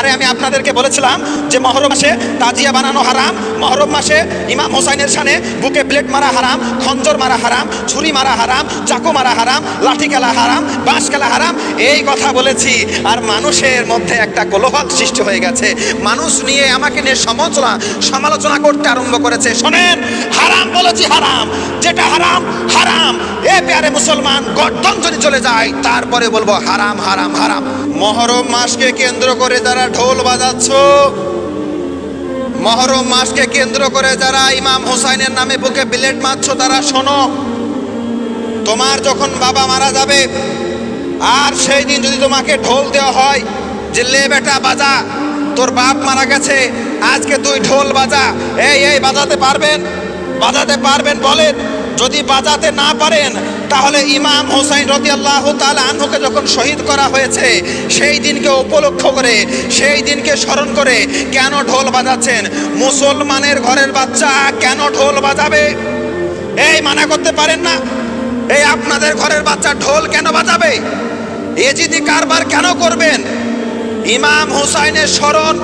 আরে আমি আপনাদেরকে বলেছিলাম যে মহরম মাসে তাজিয়া বানানো হারাম, মহরম মাসে ইমাম হোসাইনের সানে বুকে প্লেট মারা হারাম, খঞ্জর মারা হারাম, ছুরি মারা হারাম, চাকু মারা হারাম, লাঠি খেলা হারাম, বাঁশ খেলা হারাম, এই কথা বলেছি। আর মানুষের মধ্যে একটা কোলোহল সৃষ্টি হয়ে গেছে। মানুষ নিয়ে আমাকে নিয়ে সমালোচনা সমালোচনা করতে আরম্ভ করেছে। শোনেন, হারাম বলেছি হারাম। যেটা হারাম হারাম। এ প্যারে মুসলমান, গর্দন যদি চলে যায়, তারপরে বলব হারাম হারাম হারাম। মহরম মাসকে কেন্দ্র করে যারা ঢোল বাজাচ্ছ। মহরম মাসকে কেন্দ্র করে যারা ইমাম হোসাইনের নামে বুকে বিলেট মারছ, তারা শোনো, তোমার যখন বাবা মারা যাবে, আর সেই দিন যদি তোমাকে ঢোল দেওয়া হয়, যে লে বেটা বাজা, তোর বাপ মারা গেছে, আজকে তুই ঢোল বাজা। এই এই, বাজাতে পারবেন? বাজাতে পারবেন বলেন? যদি বাজাতে না পারেন, তাহলে ইমাম হোসাইন রতি আল্লাহ আনহুকে যখন শহীদ করা হয়েছে, সেই দিনকে উপলক্ষ করে, সেই দিনকে স্মরণ করে কেন ঢোল বাজাচ্ছেন? মুসলমানের ঘরের বাচ্চা কেন ঢোল বাজাবে? এই মানা করতে পারেন না। এই আপনাদের ঘরের বাচ্চা ঢোল কেন বাজাবে? এ এজিদি কারবার কেন করবেন? ইমাম হুসাইনের স্মরণ,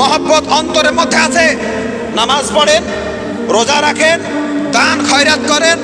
মহব্বত অন্তরের মধ্যে আছে। নামাজ পড়েন, রোজা রাখেন দান খয়রাত করেন,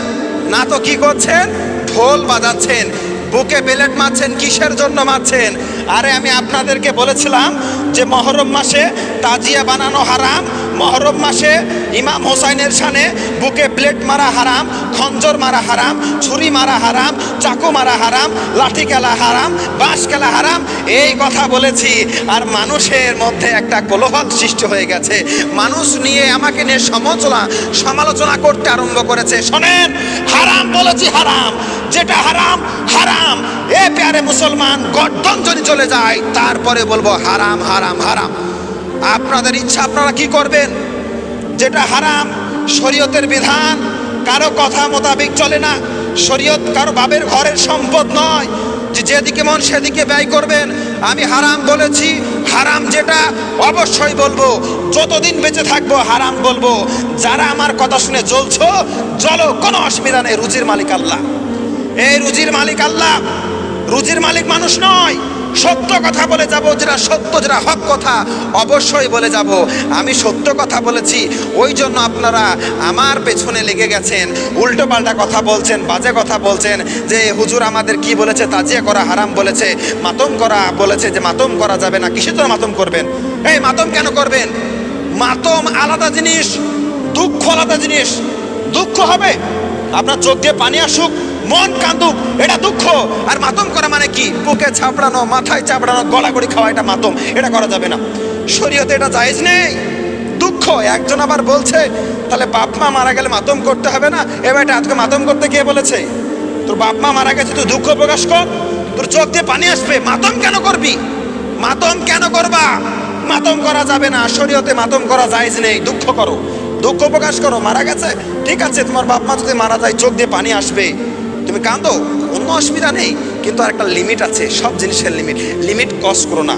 না তো কি করছেন? ঢোল বাজাচ্ছেন, বুকে বেলেট মারছেন, কিসের জন্য মারছেন? আরে আমি আপনাদেরকে বলেছিলাম যে মহরম মাসে তাজিয়া বানানো হারাম মহরম মাসে ইমাম হোসাইনের সানে বুকে প্লেট মারা হারাম, খঞ্জর মারা হারাম, ছুরি মারা হারাম, চাকু মারা হারাম, লাঠি খেলা হারাম, বাঁশ খেলা হারাম, এই কথা বলেছি। আর মানুষের মধ্যে একটা কোলোহল সৃষ্টি হয়ে গেছে। মানুষ নিয়ে আমাকে নিয়ে সমালোচনা সমালোচনা করতে আরম্ভ করেছে। শোনেন, হারাম বলেছি হারাম। যেটা হারাম হারাম। এ প্যারে মুসলমান, গর্দন যদি চলে যায়, তারপরে বলব হারাম হারাম হারাম। আপনাদের ইচ্ছা, আপনারা কি করবেন? যেটা হারাম, শরীয়তের বিধান, কারও কথা মোতাবেক চলে না। শরীয়ত কারও বাবের ঘরের সম্পদ নয় যে যেদিকে মন সেদিকে ব্যয় করবেন। আমি হারাম বলেছি, হারাম যেটা, অবশ্যই বলব, যতদিন বেঁচে থাকব হারাম বলব। যারা আমার কথা শুনে জ্বলছো চলো কোনো অসুবিধা নেই, রুজির মালিক আল্লাহ। এই রুজির মালিক আল্লাহ, রুজির মালিক মানুষ নয়। সত্য কথা বলে যাব যেটা সত্য, যেটা হক কথা, অবশ্যই বলে যাব। আমি সত্য কথা বলেছি, ওই জন্য আপনারা আমার পেছনে লেগে গেছেন উল্টো পাল্টা কথা বলছেন, বাজে কথা বলছেন, যে হুজুর আমাদের কি বলেছে, তাজিয়া করা হারাম বলেছে, মাতম করা বলেছে, যে মাতম করা যাবে না, কিসের জন্য মাতম করবেন? এই মাতম কেন করবেন? মাতম আলাদা জিনিস, দুঃখ আলাদা জিনিস, দুঃখ হবে। আপনার চোখ দিয়ে পানি আসুক মন কান্দুক, এটা দুঃখ। আর মাতম করা মানে কি? বুকে ছাপড়ানো মাথায় চাপড়ানো গড়াগড়ি খাওয়া এটা মাতম, এটা করা যাবে না। শরীয়তে এটা জায়েজ নেই। দুঃখ, একজন আবার বলছে, তাহলে বাপ মা মারা গেলে মাতম করতে হবে না? এবার এটা আজকে মাতম করতে গিয়ে বলেছে? তোর বাপ মা মারা গেছে, তুই দুঃখ প্রকাশ কর। তোর চোখ দিয়ে পানি আসবে। মাতম কেন করবি? মাতম কেন করবা? মাতম করা যাবে না। শরীয়তে মাতম করা জায়েজ নেই। দুঃখ করো। দুঃখ প্রকাশ করো। মারা গেছে? ঠিক আছে, তোমার বাপ মা যদি মারা যায়, চোখ দিয়ে পানি আসবে। তুমি কাঁদো কোনো অসুবিধা নেই। কিন্তু আর একটা লিমিট আছে, সব জিনিসের লিমিট লিমিট ক্রস করো না।